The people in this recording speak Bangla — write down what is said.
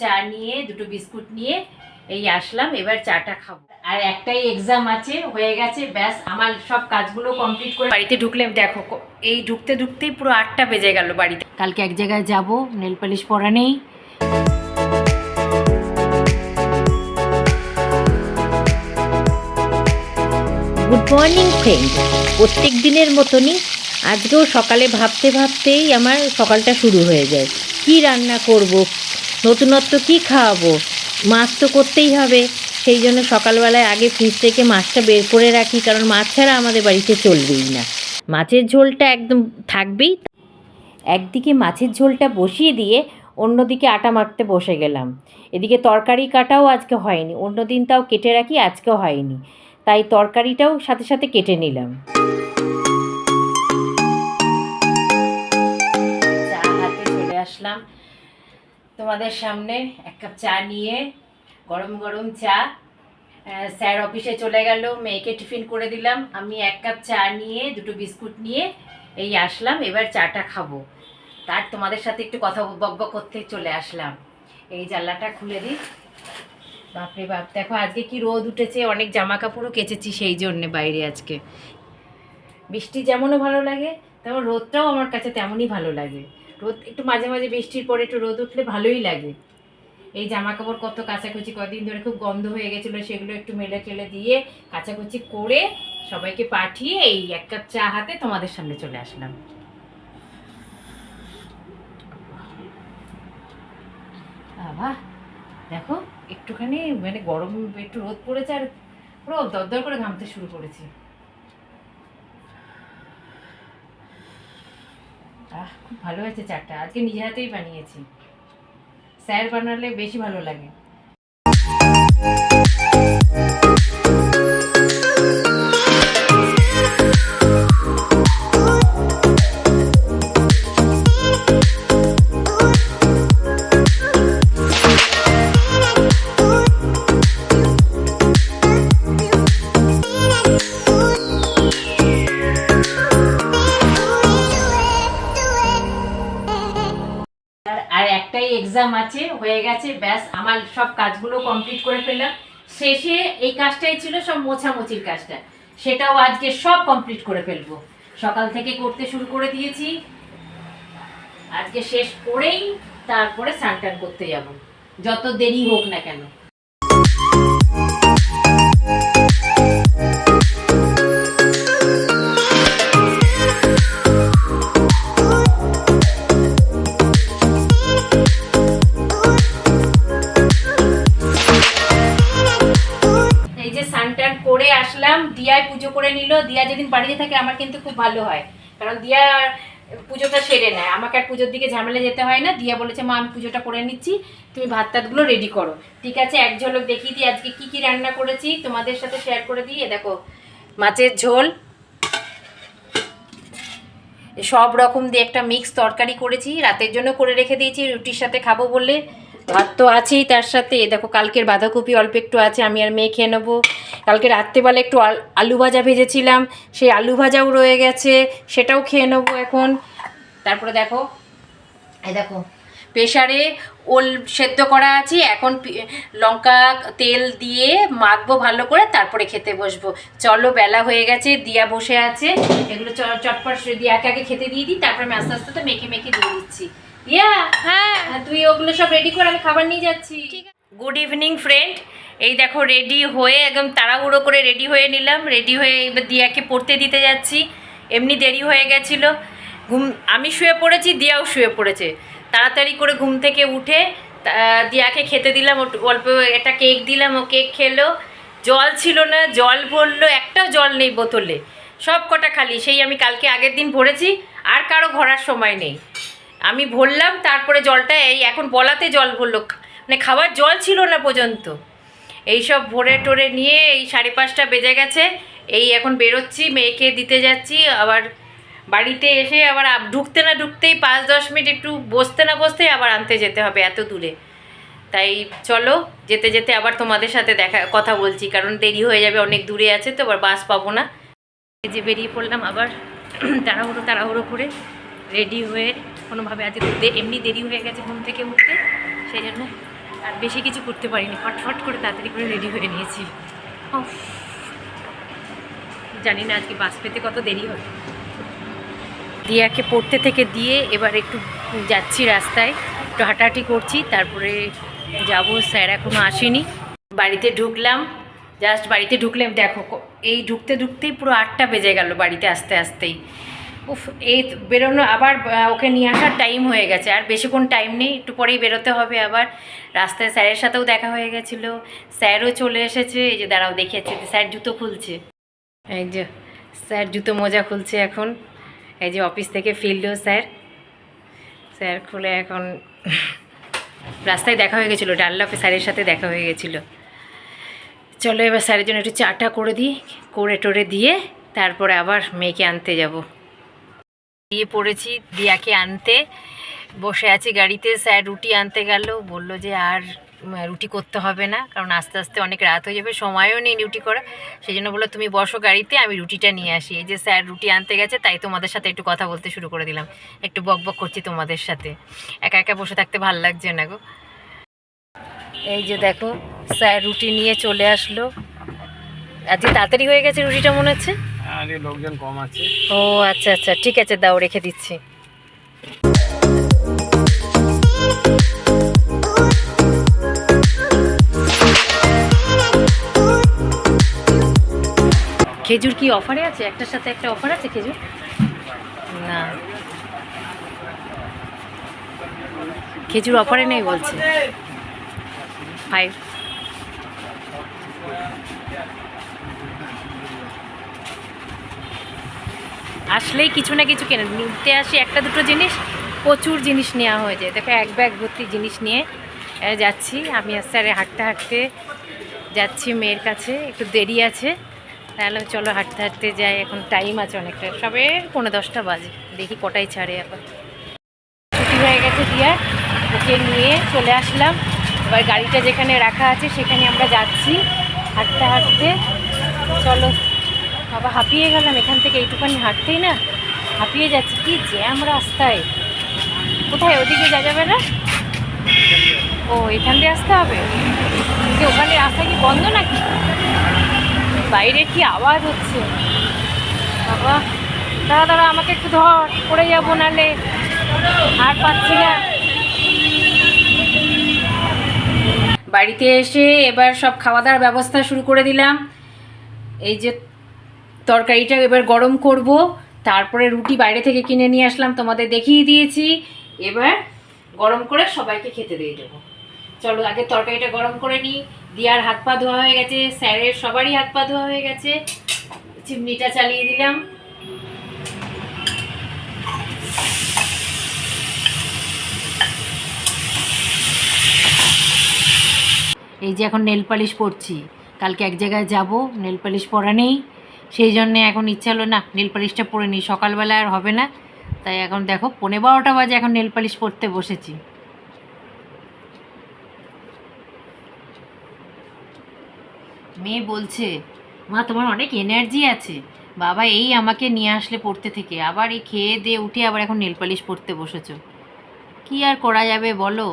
চা নিয়ে, দুটো বিস্কুট নিয়ে এই আসলাম, এবার চাটা খাব। আর একটাই এক্সাম আছে, হয়ে গেছে, ব্যাস, আমার সব কাজগুলো কমপ্লিট করে বাড়িতে ঢুকলে দেখো এই ঢুকতে ঢুকতেই পুরো আটটা বেজে গেল বাড়িতে। কালকে এক জায়গায় যাব নেল পালিশ পরা নেই। গুড মর্নিং ফ্রেন্ড প্রত্যেক দিনের মতনই আজকেও সকালে ভাবতে ভাবতেই আমার সকালটা শুরু হয়ে যায়। কি রান্না করব? নতুনত্ব কি খাওয়াবো? মাছ তো করতেই হবে। সেই জন্য সকালবেলায় আগে ফ্রিজ থেকে মাছটা বের করে রাখি, কারণ মাছ ছাড়া আমাদের বাড়িতে চলবেই না। মাছের ঝোলটা একদম থাকবেই। একদিকে মাছের ঝোলটা বসিয়ে দিয়ে অন্যদিকে আটা মাখতে বসে গেলাম। এদিকে তরকারি কাটাও আজকে হয়নি, অন্য দিন তাও কেটে রাখি, আজকেও হয়নি। তাই তরকারিটাও সাথে সাথে কেটে নিলাম। চা হাতে চলে আসলাম। তোমাদের সামনে এক কাপ চা নিয়ে গরম গরম চা স্যার অফিসে চলে গেল, মেয়েকে টিফিন করে দিলাম। আমি এক কাপ চা নিয়ে, দুটো বিস্কুট নিয়ে এই আসলাম, এবার চাটা খাব। তার তোমাদের সাথে একটু কথা বক বক করতে চলে আসলাম। এই জানলাটা খুলে দিই। বাপরে বাপ, দেখো আজকে কি রোদ উঠেছে, অনেক জামা কাপড়ও কেচেছি সেই জন্যে বাইরে আজকে। বৃষ্টি যেমনও ভালো লাগে, তেমন রোদটাও আমার কাছে তেমনই ভালো লাগে। রোদ, একটু মাঝে মাঝে বৃষ্টির পরে একটু রোদ উঠলে ভালোই লাগে। এই জামা কাপড় কত কাচাকুচি কদিন ধরে খুব গন্ধ হয়ে গেছিল, সেগুলো একটু মেলে টেলে দিয়ে কাচাকুচি করে সবাইকে পাঠিয়ে এই এক কাপ চা হাতে তোমাদের সামনে চলে আসলাম। বাবা, দেখো, একটুখানি মানে গরম, একটু রোদ পড়েছে আর পুরো দরদর করে ঘামতে শুরু করেছি। আহ খুব ভালো হয়েছে চাটা আজকে নিজে হাতেই বানিয়েছি। স্যার বানালে বেশি ভালো লাগে। আর একটাই এক্সাম আছে, হয়ে গেছে, ব্যাস, আমার সব কাজগুলো কমপ্লিট করে ফেললাম। শেষে এই কাজটাই ছিল সব মোছামুচির কাজটা। সেটাও আজকে সব কমপ্লিট করে ফেলব। সকাল থেকে করতে শুরু করে দিয়েছি। আজকে শেষ করেই তারপরে স্নান করতে যাব। যত দেরি হোক না কেন। আসলাম দিয়ায় পুজো করে নিল। দিয়া যেদিন বাড়িতে থাকে, আমার কিন্তু খুব ভালো হয়। কারণ দিয়া পুজোটা সেরে নেয়। আমাকে আর পুজোর দিকে ঝামেলা যেতে হয় না। দিয়া বলেছে, মা, আমি পুজোটা করে নিচ্ছি। তুমি ভাত টাতগুলো রেডি করো। ঠিক আছে, এক ঝলক দেখিয়ে দিই, আজকে কি কি রান্না করেছি। তোমাদের সাথে শেয়ার করে দিই। দেখো, মাছের ঝোল। সব রকম দিয়ে একটা মিক্স তরকারি করেছি। রাতের জন্য করে রেখে দিয়েছি। রুটির সাথে খাব বলে। ভাত তো আছেই তার সাথে। দেখো, কালকের বাঁধাকপি অল্প একটু আছে, আমি আর মেয়ে খেয়ে নেব। কালকে রাত্রেবেলা একটু আলু ভাজা ভেজেছিলাম, সেই আলু ভাজাও রয়ে গেছে, সেটাও খেয়ে নেব এখন। তারপরে দেখো এই দেখো প্রেশারে ওল সেদ্ধ করা আছে, এখন লঙ্কা তেল দিয়ে মাখবো ভালো করে, তারপরে খেতে বসবো। চলো, বেলা হয়ে গেছে, দিয়া বসে আছে। এগুলো চটপট দিয়াকে আগে খেতে দিয়ে দিই, তারপরে আমি আস্তে আস্তে তো মেখে মেখে দিয়ে দিচ্ছি। দিয়া হ্যাঁ। তুই ওগুলো সব রেডি করে আমি খাবার নিয়ে যাচ্ছি। গুড ইভিনিং ফ্রেন্ড এই দেখো রেডি হয়ে একদম তাড়াহুড়ো করে রেডি হয়ে নিলাম। রেডি হয়ে এবার দিয়াকে পড়তে দিতে যাচ্ছি। এমনি দেরি হয়ে গেছিল। ঘুম আমি শুয়ে পড়েছি দিয়াও শুয়ে পড়েছে। তাড়াতাড়ি করে ঘুম থেকে উঠে দিয়াকে খেতে দিলাম। অল্প একটা কেক দিলাম ও কেক খেলো। জল ছিল না জল ভরলো একটাও জল নেই বোতলে। সব কটা খালি সেই আমি কালকে আগের দিন ভরেছি। আর কারও ভরার সময় নেই। আমি ভরলাম, তারপরে জলটা এই এখন বলাতে জল ভরলো। মানে খাবার জল ছিল না পর্যন্ত। এইসব ভরে টরে নিয়ে এই সাড়ে পাঁচটা বেজে গেছে। এই এখন বেরোচ্ছি, মেয়েকে দিতে যাচ্ছি, আবার বাড়িতে এসে আবার ঢুকতে না ঢুকতেই পাঁচ দশ মিনিট একটু বসতে না বসতেই আবার আনতে যেতে হবে এত দূরে। তাই চলো, যেতে যেতে আবার তোমাদের সাথে দেখা, কথা বলছি, কারণ দেরি হয়ে যাবে, অনেক দূরে আছে তো, আবার বাস পাবো না। এই যে বেরিয়ে পড়লাম আবার, তাড়াহুড়ো তাড়াহুড়ো করে রেডি হয়ে কোনোভাবে আজকে দে- এমনি দেরি হয়ে গেছে ঘুম থেকে উঠতে, সেই জন্য আর বেশি কিছু করতে পারিনি। ফটফট করে তাড়াতাড়ি করে রেডি হয়ে নিয়েছি। জানি না আজকে বাস পেতে কত দেরি হবে। দিয়াকে পড়তে থেকে দিয়ে এবার একটু যাচ্ছি রাস্তায়, একটু হাঁটাহাঁটি করছি, তারপরে যাব। স্যার এখনও আসেনি। বাড়িতে ঢুকলাম জাস্ট বাড়িতে ঢুকলে দেখো, এই ঢুকতে ঢুকতেই পুরো আটটা বেজে গেল বাড়িতে আসতে আসতেই। উফ, এই বেরোনো, আবার ওকে নিয়ে আসার টাইম হয়ে গেছে। আর বেশিক্ষণ টাইম নেই, একটু পরেই বেরোতে হবে আবার। রাস্তায় স্যারের সাথেও দেখা হয়ে গেছিল। স্যারও চলে এসেছে। এই যে, দাঁড়াও দেখিয়েছে স্যার জুতো খুলছে। এই যে, স্যার জুতো মোজা খুলছে এখন। এই যে অফিস থেকে ফিরলো স্যার। স্যার খুলে এখন রাস্তায় দেখা হয়ে গেছিল। ডাল্লাপে স্যারের সাথে দেখা হয়ে গেছিল। চলো, এবার স্যারের জন্য একটু চাটা করে দিই। করে টোরে দিয়ে, তারপরে আবার মেয়েকে আনতে যাব। দিয়ে পড়েছি দিয়াকে আনতে। বসে আছি গাড়িতে, স্যার রুটি আনতে গেল। বলল যে আর রুটি করতে হবে না, কারণ আস্তে আস্তে অনেক রাত হয়ে যাবে, সময়ও নেই রুটি করা সেই জন্য বলল, তুমি বসো গাড়িতে, আমি রুটিটা নিয়ে আসি। এই যে স্যার রুটি আনতে গেছে, তাই তোমাদের সাথে একটু কথা বলতে শুরু করে দিলাম। একটু বক বক করছি তোমাদের সাথে। একা একা বসে থাকতে ভালো লাগছে না গো। এই যে দেখো, স্যার রুটি নিয়ে চলে আসলো। আজকে তাড়াতাড়ি হয়ে গেছে রুটিটা মনে হচ্ছে? আরে লোকজন কম আছে। ও আচ্ছা আচ্ছা ঠিক আছে, দাও, রেখে দিচ্ছি। খেজুর কি অফারে আছে? একটার সাথে একটা অফার আছে খেজুর? না। খেজুর অফারে নেই বলছে। ফাইভ আসলেই কিছু না কিছু কেনে। নিতে আসি একটা দুটো জিনিস, প্রচুর জিনিস নেওয়া হয়ে যায়। দেখো, এক ব্যাগ ভর্তি জিনিস নিয়ে যাচ্ছি। আমি আরে হাঁটতে হাঁটতে যাচ্ছি মেয়ের কাছে, একটু দেরি আছে। তাহলে চলো হাঁটতে হাঁটতে যাই, এখন টাইম আছে অনেকটা। সবে পনেরো দশটা বাজে, দেখি কটাই ছাড়ে এখন। ছুটি হয়ে গেছে দিয়া, ওকে নিয়ে চলে আসলাম। এবার গাড়িটা যেখানে রাখা আছে, সেখানে আমরা যাচ্ছি হাঁটতে হাঁটতে। চলো। বাবা, হাঁপিয়ে গেলাম, এখান থেকে এইটুখানি হাঁটতেই না। হাঁপিয়ে যাচ্ছি, কি জ্যাম রাস্তায়। কোথায়, ওদিকে যা যাবে না ও, এখান দিয়ে আসতে হবে? যে ওখানে রাস্তা কি বন্ধ নাকি? বাইরে কি আওয়াজ হচ্ছে? বাবা, দাঁড়া দাঁড়া, আমাকে একটু ধর, পড়ে যাব নালে। আর পাচ্ছি না। বাড়িতে এসে এবার সব খাওয়া দাওয়ার ব্যবস্থা শুরু করে দিলাম। এই যে তরকারিটা এবার গরম করব, তারপরে রুটি বাইরে থেকে কিনে নিয়ে আসলাম, তোমাদের দেখিয়ে দিয়েছি। এবার গরম করে সবাইকে খেতে দিয়ে দেবো। চলো, আগে তরকারিটা গরম করে নিই। দিয়ার হাত পা ধোয়া হয়ে গেছে, স্যারের সবারই হাত পা ধোয়া হয়ে গেছে। চিমনিটা চালিয়ে দিলাম। এই যে এখন নেল পালিশ পরছি। কালকে এক জায়গায় যাব, নেল পালিশ পরা নেই। সেই জন্যে এখন ইচ্ছা হলো, না, নেল পালিশটা পরে নিই সকালবেলা আর হবে না। তাই এখন দেখো পনেরো বারোটা বাজে এখন নেল পালিশ পরতে বসেছি। মেয়ে বলছে, মা, তোমার অনেক এনার্জি আছে। বাবা, এই আমাকে নিয়ে আসলে পড়তে থেকে। আবার এই খেয়ে দিয়ে উঠে আবার এখন নেল পালিশ পরতে বসেছো। কি আর করা যাবে বলো?